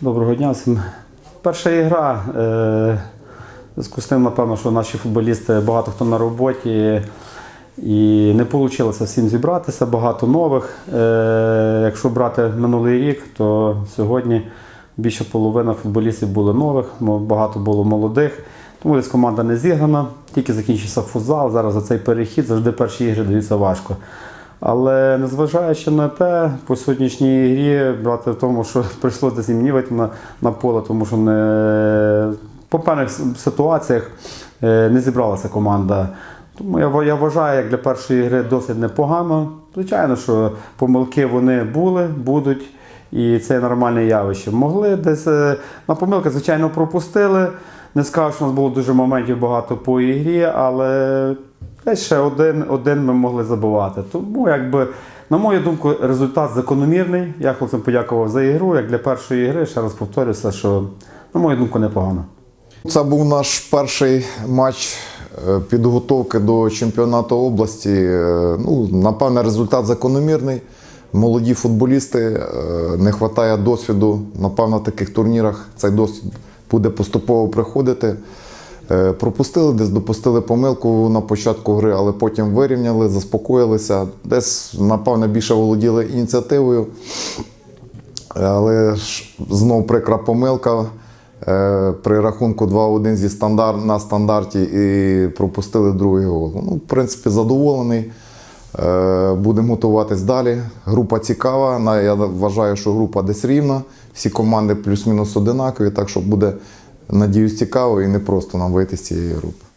Доброго дня всім. Перша ігра. Е, зв'язку з тим, напевно, що наші футболісти багато хто на роботі. І не вийшло всім зібратися, багато нових. Е, якщо брати минулий рік, то сьогодні більше половина футболістів були нових, багато було молодих. Тому десь команда не зіграна, тільки закінчився футзал. Зараз за цей перехід завжди перші ігри даються важко. Але незважаючи на те, по сьогоднішній грі брати в тому, що прийшлося зімнівати на, на поле, тому що не, по певних ситуаціях е, не зібралася команда. Тому я, я вважаю, як для першої гри досить непогано. Звичайно, що помилки вони були, будуть, і це нормальне явище. Могли десь е, на помилки, звичайно, пропустили. Не скажу, що у нас було дуже моментів багато по ігрі, але десь ще один, один ми могли забувати. Тому, якби, на мою думку, результат закономірний. Я хлопцям подякував за ігру. Як для першої гри, ще раз повторюся, що, на мою думку, непогано. Це був наш перший матч е, підготовки до чемпіонату області. Е, Ну, напевне, результат закономірний. Молоді футболісти, е, не вистачає досвіду. Напевно, в таких турнірах цей досвід буде поступово приходити. Е, Пропустили, десь допустили помилку на початку гри, але потім вирівняли, заспокоїлися. Десь, напевно, більше володіли ініціативою. Але знов прикра помилка. Е, При рахунку 2-1 зі стандар... на стандарті і пропустили другий гол. Ну, в принципі, задоволений. Е, Будемо готуватись далі. Група цікава. Я вважаю, що група десь рівна. Всі команди плюс-мінус одинакові, так що буде, надіюсь, цікаво і не просто нам вийти з цієї групи.